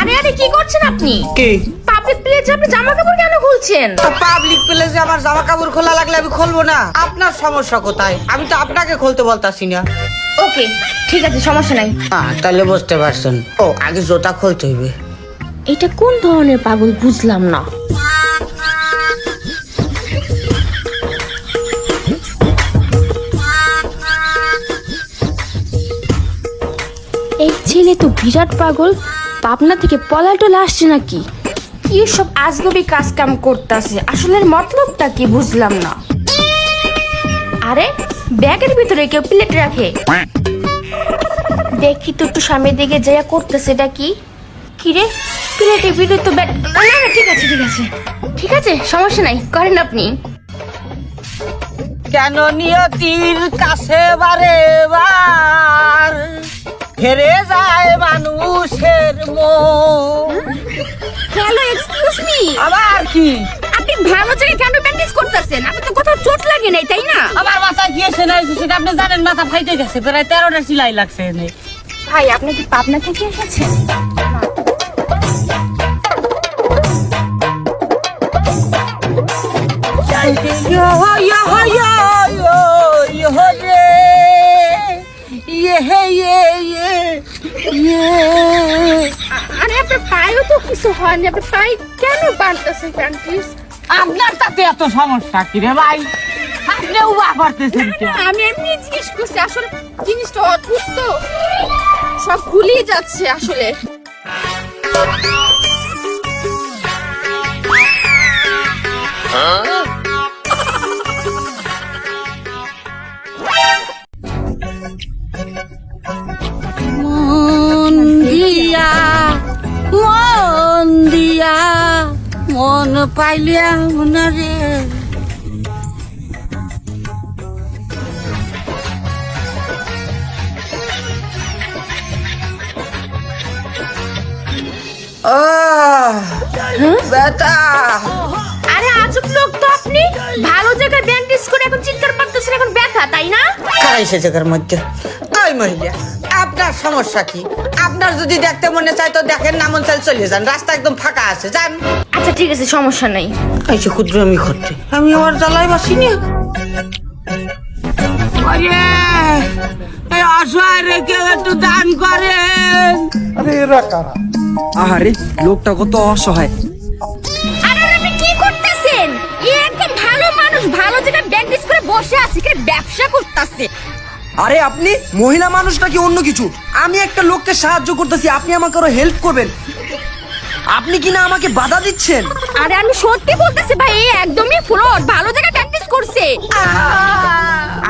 আরে আরে কি করছেন আপনি? কি? পাবলিক প্লেসে আপনি জামা কাপড় কেন খুলছেন? পাবলিক প্লেসে আমার জামা কাপড় খোলা লাগলে আমি খুলবো না। আপনার সমস্যা কোথায়? আমি তো আপনাকে খুলতে বলতাছি না। ওকে ঠিক আছে সমস্যা নাই। হ্যাঁ তাহলে বুঝতে পারছেন। ও আগে জুতা খুলতে হইবে। এটা কোন ধরনের পাগল বুঝলাম না। ছেলে তো বিরাট পাগল। পাবনা থেকে পলাটলে আসছে নাকি? কি সব আজগবি কাজ কাম করতেছে? আসলে মতলবটা কি বুঝলাম না। আরে, ব্যাগের ভিতরে কেউ প্লেট রাখে। দেখি তো একটু সামনের দিকে যাইয়া করতেছে এটা কি? কিরে প্লেটের ভিতরে তো ব্যাগ ঠিক আছে ঠিক আছে। ঠিক আছে, সমস্যা নাই, করেন আপনি। কেন নিয়তির কাছে বারে বার? হেরে যায় মানুষের মন হ্যালো এক্সকিউজ মি আবার কি আপনি ভালো জায়গায় কেন প্র্যাকটিস করতেছেন আপনি তো কোথাও চোট লাগে নাই তাই না আমার মাথা গিয়েছে না সেটা আপনি জানেন মাথা ফাইটে গেছে প্রায় তেরোটা সিলাই লাগছে এনে ভাই আপনি কি পাবনা থেকে এসেছেন ইয়ো ইয়ো ইয়ো ইয়ো ইয়ো রে ইয়ে হে ইয়ে ইয়ে ইয়ে আরে আপনার পায়েও তো কিছু হয়নি আপনার পায়ে কেন বানতেছে প্র্যাকটিস আপনার তাতে এত সমস্যা কি রে ভাই? আপনি উবা করতেছেন আমি এমনি জিজ্ঞেস করছি আসলে জিনিসটা অদ্ভুত তো। সব ভুলিয়ে যাচ্ছে আসলে। মন পাইলিয়া মনে রে বেটা। আরে আজব লোক তো আপনি। ভালো জায়গায় ব্যান্ডেজ করে এখন চিৎকার করতেছেন এখন ব্যথা তাই না? জায়গার মধ্যে? ওই মহিলা। আপনার সমস্যা কি? আপনার যদি দেখতে মনে চায় তো দেখেন না মন চাই চলে যান। রাস্তা একদম ফাঁকা আছে যান। আচ্ছা ঠিক আছে সমস্যা নাই। আইসে ক্ষুদ্র আমি করতে আমি আমার জ্বালায় বাসি না। এই একটু দান করেন। আরে এরা কারা? আহারে লোকটা কত অসহায়। আরে আরে, আপনি কি করতেছেন? একদম ভালো মানুষ ভালো জায়গায় করে বসে আছে ব্যবসা করতেছে। আরে আপনি মহিলা মানুষটা কি অন্য কিছু? আমি একটা লোককে সাহায্য করতেছি আপনি আমাকে আরও হেল্প করবেন। আপনি কি না আমাকে বাধা দিচ্ছেন? আরে আমি সত্যি বলতেছি ভাই একদমই ফ্রড ভালো জায়গায় প্র্যাকটিস করছে।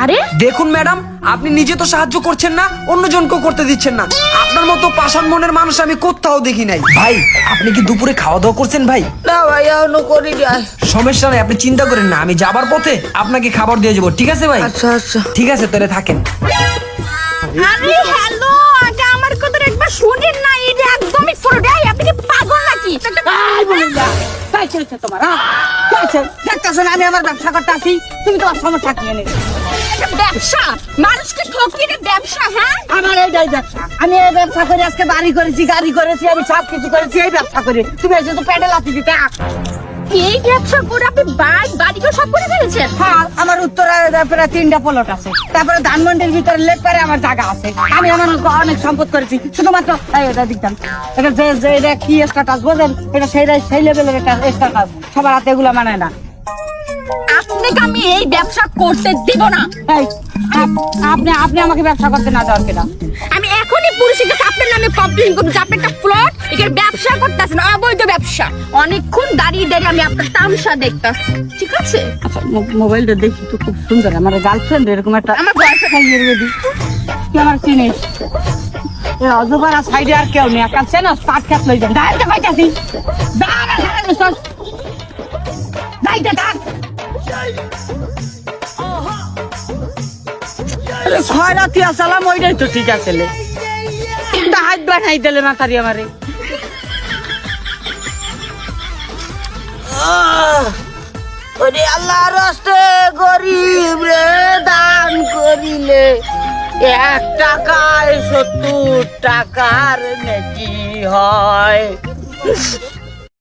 আরে? দেখুন ম্যাডাম আপনি নিজে তো সাহায্য করছেন না অন্যজনকেও করতে দিচ্ছেন না। আপনার মতো পাষাণ মনের মানুষ আমি কোথাও দেখি নাই। ভাই আপনি কি দুপুরে খাওয়া দাওয়া করছেন ভাই? না ভাই এখনও করি যায় সমস্যা নাই আপনি চিন্তা করেন না আমি যাবার পথে আপনাকে খাবার দিয়ে যাব ঠিক আছে ভাই? আচ্ছা আচ্ছা। ঠিক আছে তাহলে থাকেন। আরে হ্যালো আগে আমার কথা একবার শুনেন না এটা একদমই আপনি কি পাগল নাকি? আই মহিলা চলছে তোমার দেখতেছেন আমি আমার ব্যবসা করতে আসি তুমি তোমার সমস্যা কি এনে? ব্যবসা? মানুষকে ঠকিয়ে ব্যবসা হ্যাঁ? আমার এইটাই ব্যবসা। আমি এই ব্যবসা করে আজকে বাড়ি করেছি গাড়ি করেছি আমি সব কিছু করেছি এই ব্যবসা করে। তুমি এসে তো প্যাডেল আসি দিতে। এই ব্যবসা করে আপনি বাড়ি সব করে ফেলেছেন। হ্যাঁ আমার উত্তরে প্রায় তিনটা প্লট আছে। তারপরে ধানমন্ডির ভিতরে পারে আমার জায়গা আছে। আমি আমার অনেক সম্পদ করেছি। শুধুমাত্র এটা দিকতাম এটা যে যে এটা কি স্ট্যাটাস বোঝেন? এটা সেই সেই লেভেলের একটা স্ট্যাটাস সবার হাতে এগুলো মানায় না। আপনাকে আমি এই ব্যবসা করতে দিব না। আপনি আপনি আমাকে ব্যবসা করতে না দেওয়ার কেনা আমি এখনই পুলিশের কাছে আপনার নামে কমপ্লেন করব যে আপনি একটা এখানে ব্যবসা করতেছেন অবৈধ ব্যবসা। অনেকক্ষণ দাঁড়িয়ে দাঁড়িয়ে আমি আপনার তামসা দেখতাছি। ঠিক আছে? আচ্ছা মোবাইলটা দেখি তো খুব সুন্দর আমার গার্লফ্রেন্ড এরকম একটা আমার। খাইয়ে রেডি তুই আমার চিনিস। সাইডে আর কেউ নেই স্টার্ট লই যান দাঁড়াতে পাইতাছি দাঁড়া দাঁড়া সর দাইতে দাঁড় খয়রাতি আসালাম ওইটাই তো ঠিক আছে লে। হাত বানাই দিলে মাথারি আমারে। ওরে আল্লাহ রাস্তে গরিব রে দান করিলে এক টাকায় সত্তর টাকার নেকি হয়।